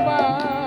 বাবা